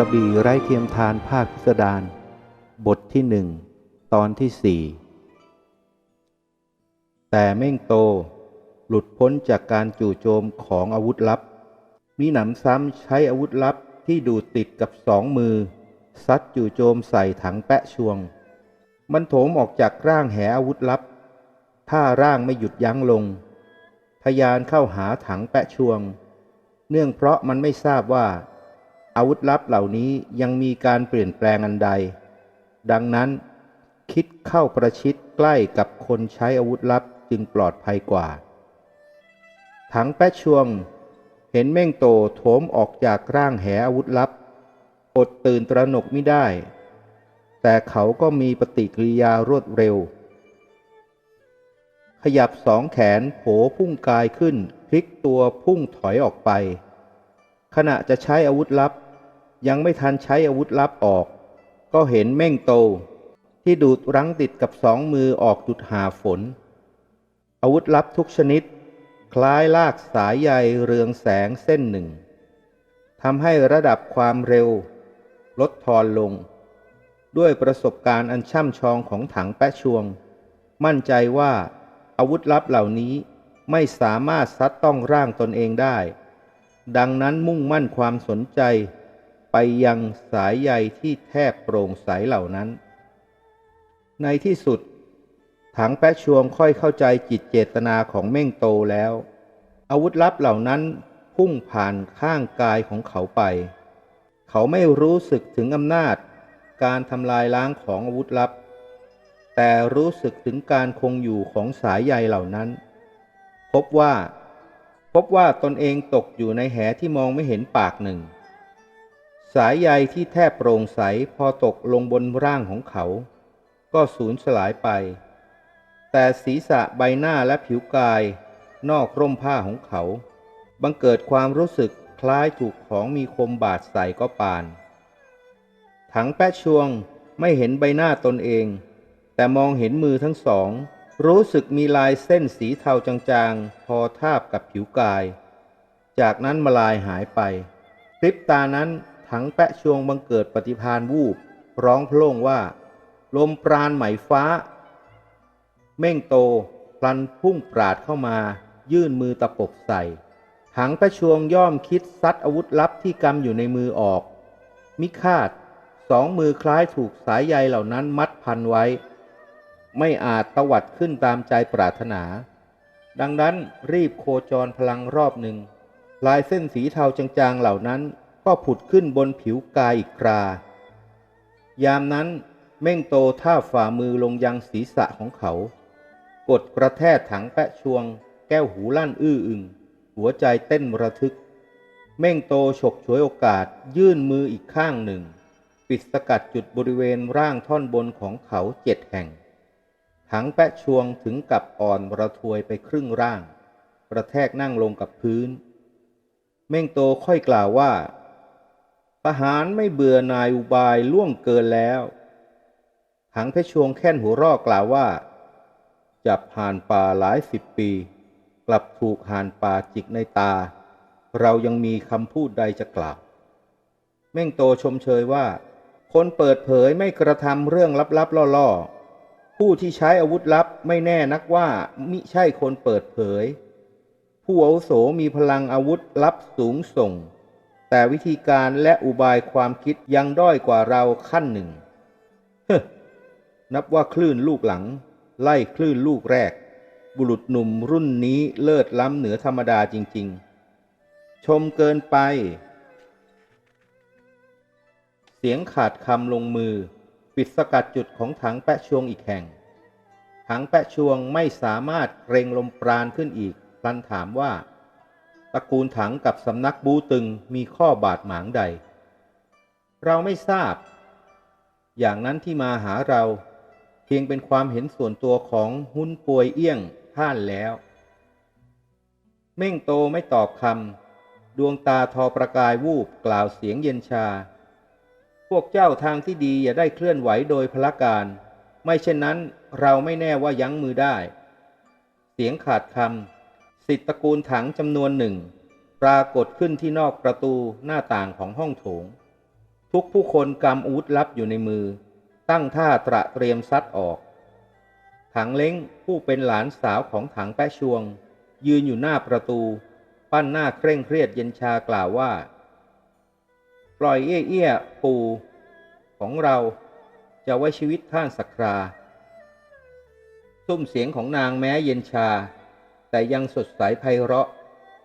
ระบี่ไร้เทียมทานภาคพิสดารบทที่หนึ่งตอนที่สี่แต่เม่งโตหลุดพ้นจากการจู่โจมของอาวุธลับ มีหนำซ้ำใช้อาวุธลับที่ดูดติดกับสองมือ ซัดจู่โจมใส่ถังแปะชวง มันโถมออกจากร่างแหอาวุธลับ ถ้าร่างไม่หยุดยั้งลง ทยานเข้าหาถังแปะชวง เนื่องเพราะมันไม่ทราบว่า อาวุธลับเหล่านี้ยังมีการเปลี่ยนแปลงอันใด ดังนั้น คิดเข้าประชิดใกล้กับคนใช้อาวุธลับจึงปลอดภัยกว่า ถังแปะชวง เห็นเม่งโตโถมออกจากร่างแหอาวุธลับ อดตื่นตระหนกไม่ได้ แต่เขาก็มีปฏิกิริยารวดเร็ว ขยับสองแขนโผพุ่งกายขึ้น พลิกตัวพุ่งถอยออกไป ขณะจะใช้อาวุธลับ ยังไม่ทันใช้อาวุธลับออก ก็เห็นเม่งโต ที่ดูดรั้งติดกับสองมือออกจุดหาฝน อาวุธลับทุกชนิด คล้ายลากสายใยเรืองแสงเส้นหนึ่งทำให้ระดับความเร็ว ลดทอนลง ด้วยประสบการณ์อันช่ำชองของถังแปะชวง มั่นใจว่าอาวุธลับเหล่านี้ไม่สามารถซัดต้องร่างตนเองได้ ดังนั้นมุ่งมั่นความสนใจไปยังสายใยที่แทบโปร่งใสเหล่านั้น ในที่สุด ถังแปะชวงค่อยเข้าใจจิตเจตนาของเม่งโตแล้ว อาวุธลับเหล่านั้นพุ่งผ่านข้างกายของเขาไป เขาไม่รู้สึกถึงอำนาจ การทำลายล้างของอาวุธลับ แต่รู้สึกถึงการคงอยู่ของสายใยเหล่านั้น พบว่า พบว่าตนเองตกอยู่ในแหที่มองไม่เห็นปากหนึ่ง สายใยที่แทบโปร่งใสพอตกลงบนร่างของเขา ก็สูญสลายไป แต่ศีรษะใบหน้าและผิวกาย นอกร่มผ้าของเขา บังเกิดความรู้สึกคล้ายถูกของมีคมบาดใส่ก็ปาน ถังแปะชวงไม่เห็นใบหน้าตนเอง แต่มองเห็นมือทั้งสอง รู้สึกมีลายเส้นสีเทาจางๆ พอทาบกับผิวกาย จากนั้นมาลายหายไปพริบตานั้นถังแปะชวงบังเกิดปฏิพานวูบ ร้องโพล่งว่า ลมปราณไหมฟ้า เม่งโต พลันพุ่งปราดเข้ามา ยื่นมือตะปบใส่ ถังแปะชวงย่อมคิดซัดอาวุธลับที่กำอยู่ในมือออก มิคาดสองมือคล้ายถูกสายใยเหล่านั้นมัดพันไว้ ไม่อาจตวัดขึ้นตามใจปรารถนา ดังนั้นรีบโคจรพลังรอบหนึ่ง ลายเส้นสีเทาจางๆเหล่านั้นก็ผุดขึ้นบนผิวกายอีกครา ยามนั้นเม่งโตท่าฝ่ามือลงยังศีรษะของเขา กดกระแทกถังแปะชวง แก้วหูลั่นอื้ออึง หัวใจเต้นระทึก เม่งโตฉกฉวยโอกาสยื่นมืออีกข้างหนึ่ง ปิดสกัดจุดบริเวณร่างท่อนบนของเขาเจ็ดแห่ง ถังแปะชวงถึงกับอ่อนระทวยไปครึ่งร่าง กระแทกนั่งลงกับพื้น เม่งโตค่อยกล่าวว่าทหารไม่เบื่อนายอุบายล่วงเกินแล้วถังเพชรชวงแค่นหัวรอกล่าวว่า จับห่านป่าหลายสิบปี กลับถูกห่านป่าจิกในตา เรายังมีคำพูดใดจะกล่าว เม่งโตชมเชยว่า คนเปิดเผยไม่กระทำเรื่องลับๆล่อๆ ผู้ที่ใช้อาวุธลับไม่แน่นักว่ามิใช่คนเปิดเผย ผู้อาวุโสมีพลังอาวุธลับสูงส่ง แต่วิธีการและอุบายความคิดยังด้อยกว่าเราขั้นหนึ่งเฮ้นับว่าคลื่นลูกหลัง ไล่คลื่นลูกแรก บุรุษหนุ่มรุ่นนี้เลิศล้ำเหนือธรรมดาจริง ๆ ชมเกินไป เสียงขาดคำลงมือ ปิดสกัดจุดของถังแปะชวงอีกแห่ง ถังแปะชวงไม่สามารถเกรงลมปราณขึ้นอีกพลันถามว่าตระกูลถังกับสำนักบูตึงมีข้อบาดหมางใด เราไม่ทราบ อย่างนั้นที่มาหาเราเพียงเป็นความเห็นส่วนตัวของหุ้นป่วยเอี้ยงท่านแล้ว เม่งโตไม่ตอบคำดวงตาทอประกายวูบกล่าวเสียงเย็นชา พวกเจ้าทางที่ดีอย่าได้เคลื่อนไหวโดยพละการ ไม่เช่นนั้นเราไม่แน่ว่ายั้งมือได้ เสียงขาดคำสิทธิตระกูลถังจำนวนหนึ่ง ปรากฏขึ้นที่นอกประตูหน้าต่างของห้องโถง ทุกผู้คนกำอาวุธลับอยู่ในมือ ตั้งท่าตระเตรียมซัดออก ถังเล้งผู้เป็นหลานสาวของถังแปะชวง ยืนอยู่หน้าประตู ปั้นหน้าเคร่งเครียดเย็นชากล่าวว่า ปล่อยเอี้ยเอี้ยปูของเราจะไว้ชีวิตท่านสักคราซุ้มเสียงของนางแม้เย็นชา แต่ยังสดใสไพเราะ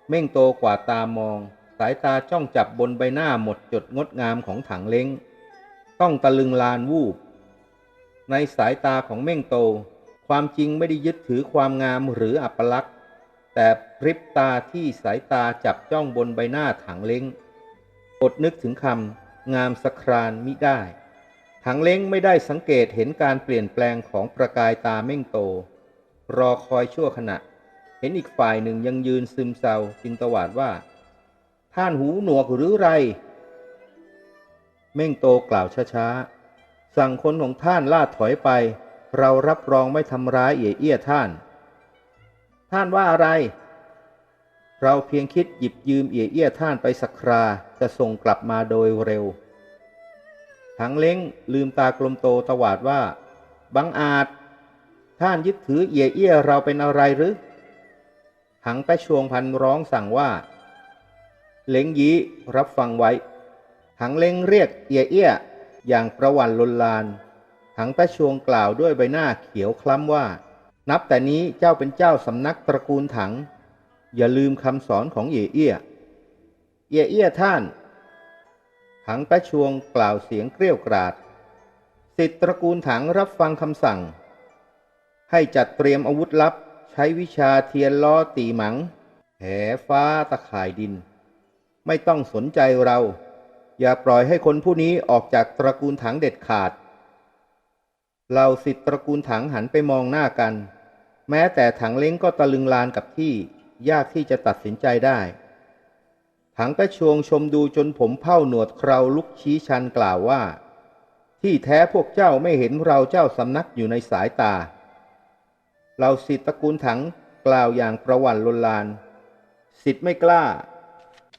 เม่งโตกว่าตามอง สายตาจ้องจับบนใบหน้าหมดจดงดงามของถังเล้ง ต้องตะลึงลานวูบ ในสายตาของเม่งโต ความจริงไม่ได้ยึดถือความงามหรืออัปลักษณ์แต่พริบตาที่สายตาจับจ้องบนใบหน้าถังเล้ง อดนึกถึงคำงามสครานมิได้ถังเล้งไม่ได้สังเกตเห็นการเปลี่ยนแปลงของประกายตาเม่งโต รอคอยชั่วขณะ เห็นอีกฝ่ายหนึ่งยังยืนซึมเศร้าจึงตวาดว่า ท่านหูหนวกหรือไร เม่งโตกล่าวช้าๆ สั่งคนของท่านล่าถอยไป เรารับรองไม่ทำร้ายเอี่ยเอี้ยท่าน ท่านว่าอะไร เราเพียงคิดหยิบยืมเอี่ยเอี้ยท่านไปสักคราจะส่งกลับมาโดยเร็วถังเล้งลืมตากลมโตตวาดว่า บังอาจ ท่านยึดถือเอี่ยเอี้ยเราเป็นอะไรหรือหังแปะชวงพันร้องสั่งว่า เล้งยี้รับฟังไว้ หังเล้งเรียกเอียเอี้ยอย่างประวันลนลาน หังแปะชวงกล่าวด้วยใบหน้าเขียวคล้ำว่า นับแต่นี้เจ้าเป็นเจ้าสำนักตระกูลถัง อย่าลืมคำสอนของเอียเอี้ยเอียเอี้ยท่านหังแปะชวงกล่าวเสียงเกรี้ยวกราด สิทธิตระกูลถังรับฟังคำสั่ง ให้จัดเตรียมอาวุธลับใช้วิชาเทียนล้อตีหมัง แหฟ้าตะข่ายดิน ไม่ต้องสนใจเรา อย่าปล่อยให้คนผู้นี้ออกจากตระกูลถังเด็ดขาดเราสิทธิตระกูลถังหันไปมองหน้ากัน แม้แต่ถังเล้งก็ตะลึงลานกับที่ ยากที่จะตัดสินใจได้ ถังกระชวงชมดูจนผมเผ้าหนวดเคราลุกชี้ชันกล่าวว่า ที่แท้พวกเจ้าไม่เห็นเราเจ้าสำนักอยู่ในสายตา เราสิทธิตระกูลถังกล่าวอย่างประวันลนลาน สิทธิ์ไม่กล้า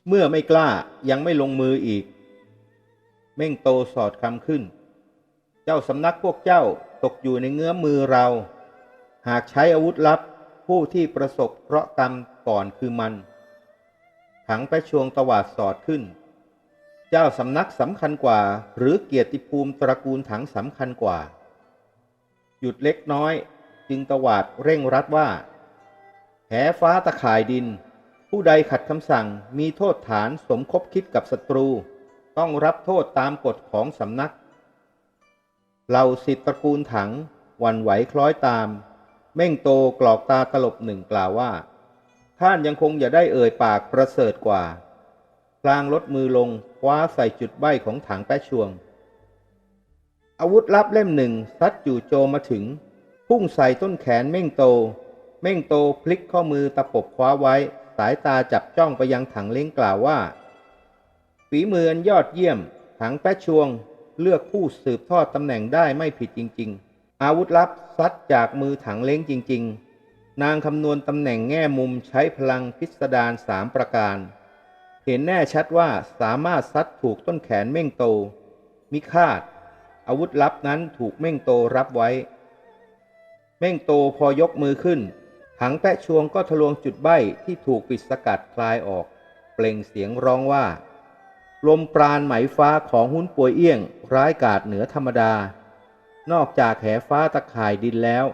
เมื่อไม่กล้ายังไม่ลงมืออีก เม่งโตสอดคำขึ้น เจ้าสำนักพวกเจ้าตกอยู่ในเงื้อมมือเรา หากใช้อาวุธลับ ผู้ที่ประสบเคราะห์กรรมก่อนคือมัน ถังไปชวงตวาดสอดขึ้น เจ้าสำนักสำคัญกว่า หรือเกียรติภูมิตระกูลถังสำคัญกว่า หยุดเล็กน้อยจึงตวาดเร่งรัดว่าแหฟ้าตะข่ายดิน ผู้ใดขัดคำสั่งมีโทษฐานสมคบคิดกับศัตรู ต้องรับโทษตามกฎของสำนักเหล่าสิทธิตระกูลถังหวันไหวคล้อยตาม เม่งโตกรอกตาตลบหนึ่งกล่าวว่า ท่านยังคงอย่าได้เอ่ยปากประเสริฐกว่า พลางลดมือลงคว้าใส่จุดใบ้ของถังแปะชวง อาวุธลับเล่มหนึ่งซัดจู่โจมมาถึง พุ่งใส่ต้นแขนเม่งโต เม่งโตพลิกข้อมือตะปบคว้าไว้ สายตาจับจ้องไปยังถังเล้งกล่าวว่าฝีมืออันยอดเยี่ยม ถังแปะชวง เลือกผู้สืบทอดตำแหน่งได้ไม่ผิดจริง ๆ อาวุธลับซัดจากมือถังเล้งจริง ๆ นางคำนวณตำแหน่งแง่มุมใช้พลังพิสดารสามประการ เห็นแน่ชัดว่าสามารถซัดถูกต้นแขนเม่งโต มิคาด อาวุธลับนั้นถูกเม่งโตรับไว้ เม่งโตพอยกมือขึ้นหังแปะชวงก็ทะลวงจุดใบ้ที่ถูกปิดสกัดคลายออก เปล่งเสียงร้องว่า ลมปราณไหมฟ้าของหุ้นป่วยเอี้ยง ร้ายกาจเหนือธรรมดา นอกจากแหฟ้าตะข่ายดินแล้ว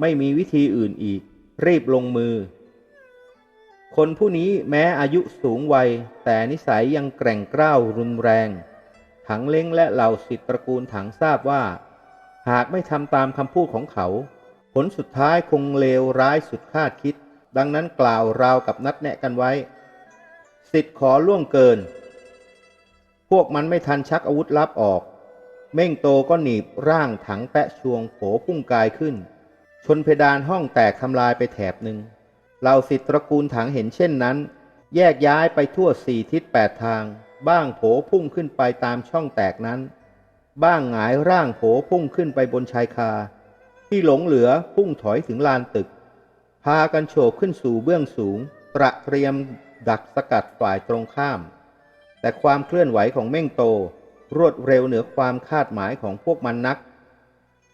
ไม่มีวิธีอื่นอีก รีบลงมือ คนผู้นี้แม้อายุสูงวัย แต่นิสัยยังแกร่งกร้าวรุนแรง ถังเล้งและเหล่าสิทธิตระกูลถังทราบว่า หากไม่ทำตามคำพูดของเขา ผลสุดท้ายคงเลวร้ายสุดคาดคิด ดังนั้นกล่าวราวกับนัดแนะกันไว้ สิทธิ์ขอล่วงเกิน พวกมันไม่ทันชักอาวุธลับออก เม่งโตก็หนีบร่างถังแปะชวงโผพุ่งกายขึ้น ชนเพดานห้องแตกทำลายไปแถบหนึ่งเหล่าสิทธิตระกูลถังเห็นเช่นนั้น แยกย้ายไปทั่วสี่ทิศแปดทาง บ้างโผพุ่งขึ้นไปตามช่องแตกนั้น บ้างหงายร่างโผพุ่งขึ้นไปบนชายคา ที่หลงเหลือพุ่งถอยถึงลานตึก พากันโฉบขึ้นสู่เบื้องสูง ตระเตรียมดักสกัดฝ่ายตรงข้าม แต่ความเคลื่อนไหวของเม่งโต รวดเร็วเหนือความคาดหมายของพวกมันนัก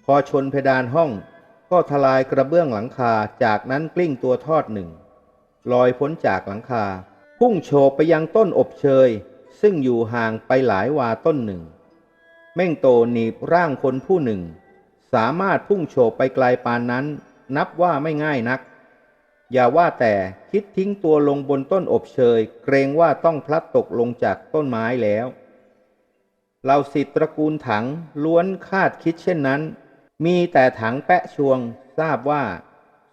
พอชนเพดานห้องก็ทลายกระเบื้องหลังคาจากนั้นกลิ้งตัวทอดหนึ่งลอยพ้นจากหลังคา พุ่งโฉบไปยังต้นอบเชย ซึ่งอยู่ห่างไปหลายวาต้นหนึ่ง เม่งโตหนีบร่างคนผู้หนึ่ง สามารถพุ่งโฉบไปไกลปานนั้น นับว่าไม่ง่ายนัก อย่าว่าแต่คิดทิ้งตัวลงบนต้นอบเชย เกรงว่าต้องพลัดตกลงจากต้นไม้แล้ว เราสิทธิตระกูลถังล้วนคาดคิดเช่นนั้น มีแต่ถังแปะชวงทราบว่า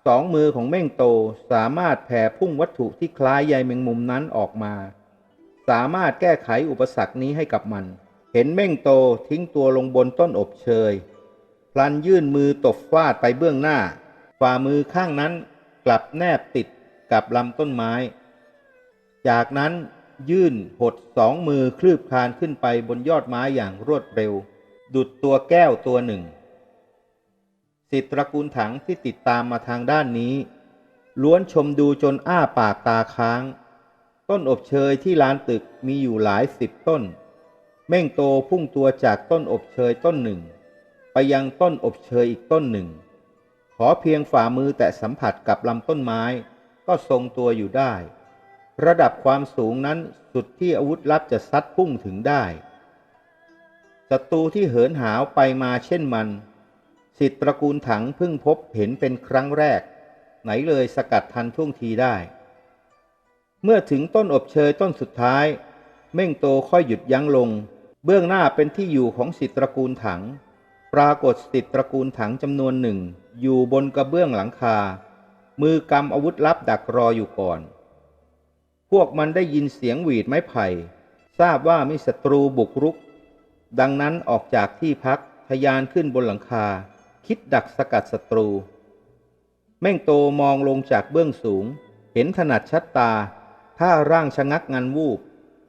สองมือของเม่งโตสามารถแผ่พุ่งวัตถุที่คล้ายใยแมงมุมนั้นออกมา สามารถแก้ไขอุปสรรคนี้ให้กับมัน เห็นเม่งโตทิ้งตัวลงบนต้นอบเชย พลันยื่นมือตบฟาดไปเบื้องหน้า ฝ่ามือข้างนั้นกลับแนบติดกับลำต้นไม้ จากนั้น ยื่นหดสองมือคลืบคลานขึ้นไปบนยอดไม้อย่างรวดเร็ว ดุดตัวแก้วตัวหนึ่งสิทธิตระกูลถังที่ติดตามมาทางด้านนี้ ล้วนชมดูจนอ้าปากตาค้าง ต้นอบเชยที่ลานตึกมีอยู่หลายสิบต้น เม่งโตพุ่งตัวจากต้นอบเชยต้นหนึ่ง ไปยังต้นอบเชยอีกต้นหนึ่ง ขอเพียงฝ่ามือแตะสัมผัสกับลำต้นไม้ ก็ทรงตัวอยู่ได้ ระดับความสูงนั้นสุดที่อาวุธลับจะซัดพุ่งถึงได้ศัตรูที่เหินหาวไปมาเช่นมัน สิทธิตระกูลถังเพิ่งพบเห็นเป็นครั้งแรก ไหนเลยสกัดทันท่วงทีได้ เมื่อถึงต้นอบเชยต้นสุดท้าย เม่งโตค่อยหยุดยั้งลง เบื้องหน้าเป็นที่อยู่ของสิทธิตระกูลถัง ปรากฏสิทธิตระกูลถังจำนวนหนึ่ง อยู่บนกระเบื้องหลังคา มือกำอาวุธลับดักรออยู่ก่อน พวกมันได้ยินเสียงหวีดไม้ไผ่ ทราบว่ามีศัตรูบุกรุก ดังนั้นออกจากที่พักทยานขึ้นบนหลังคา คิดดักสกัดศัตรู แม่งโตมองลงจากเบื้องสูง เห็นถนัดชัดตา ท่าร่างชะงักงันวูบ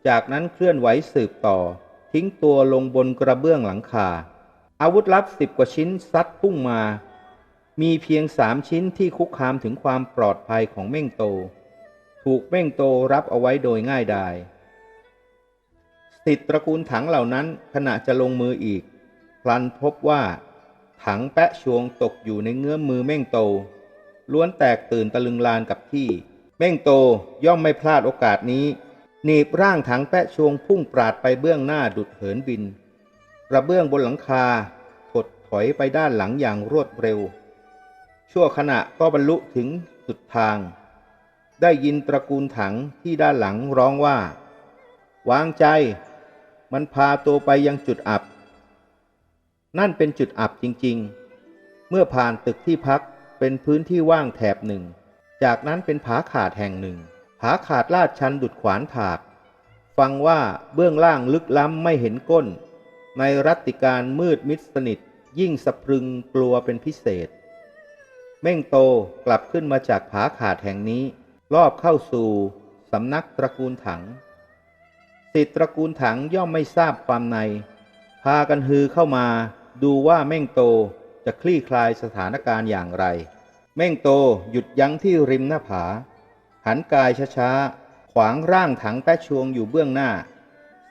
จากนั้นเคลื่อนไหวสืบต่อ ทิ้งตัวลงบนกระเบื้องหลังคา อาวุธลับสิบกว่าชิ้นซัดพุ่งมา มีเพียงสามชิ้นที่คุกคามถึงความปลอดภัยของเม่งโต ถูกเม่งโตรับเอาไว้โดยง่ายดายสิทธิตระกูลถังเหล่านั้นขณะจะลงมืออีก พลันพบว่า ถังแปะชวงตกอยู่ในเงื้อมมือเม่งโต ล้วนแตกตื่นตะลึงลานกับที่ เม่งโตย่อมไม่พลาดโอกาสนี้หนีบร่างถังแปะชวงพุ่งปราดไปเบื้องหน้าดุดเหินบินกระเบื้องบนหลังคาถดถอยไปด้านหลังอย่างรวดเร็ว ชั่วขณะก็บรรลุถึงสุดทาง ได้ยินตระกูลถังที่ด้านหลังร้องว่า วางใจ มันพาตัวไปยังจุดอับ นั่นเป็นจุดอับจริงๆ เมื่อผ่านตึกที่พักเป็นพื้นที่ว่างแถบหนึ่ง จากนั้นเป็นผาขาดแห่งหนึ่ง ผาขาดลาดชันดุดขวานถาก ฟังว่าเบื้องล่างลึกล้ำไม่เห็นก้น ในรัตติการมืดมิดสนิท ยิ่งสะพรึงกลัวเป็นพิเศษ เม่งโตกลับขึ้นมาจากผาขาดแห่งนี้ รอบเข้าสู่สำนักตระกูลถังสิทธิตระกูลถังย่อมไม่ทราบความใน พากันฮือเข้ามาดูว่าเม่งโตจะคลี่คลายสถานการณ์อย่างไร เม่งโตหยุดยั้งที่ริมหน้าผา หันกายช้าๆ ขวางร่างถังแปะชวงอยู่เบื้องหน้า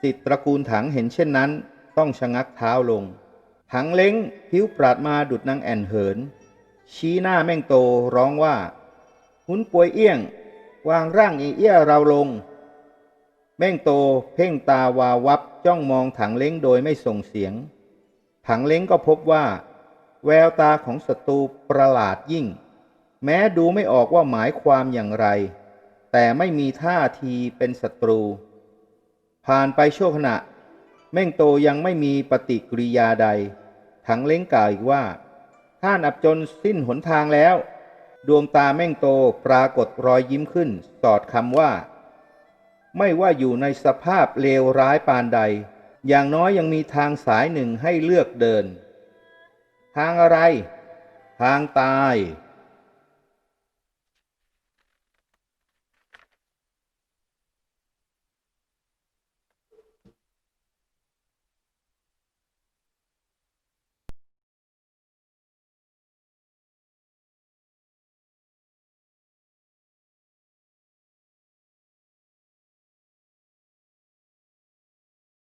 สิทธิตระกูลถังเห็นเช่นนั้น ต้องชะงักเท้าลง ถังเล้งผิวปราดมาดุดนางแอ่นเหิน ชี้หน้าแม่งโตร้องว่า หุนป่วยเอี้ยง วางร่างอีเอี้ยเราลง แม่งโตเพ่งตาวาวับจ้องมองถังเล้งโดยไม่ส่งเสียง ถังเล้งก็พบว่า แววตาของศัตรูประหลาดยิ่ง แม้ดูไม่ออกว่าหมายความอย่างไร แต่ไม่มีท่าทีเป็นศัตรู ผ่านไปชั่วขณะ แม่งโตยังไม่มีปฏิกิริยาใด ถังเล้งกล่าวอีกว่าท่านอับจนสิ้นหนทางแล้ว ดวงตาแม่งโตปรากฏรอยยิ้มขึ้น สอดคำว่า ไม่ว่าอยู่ในสภาพเลวร้ายปานใด อย่างน้อยยังมีทางสายหนึ่งให้เลือกเดิน ทางอะไร ทางตาย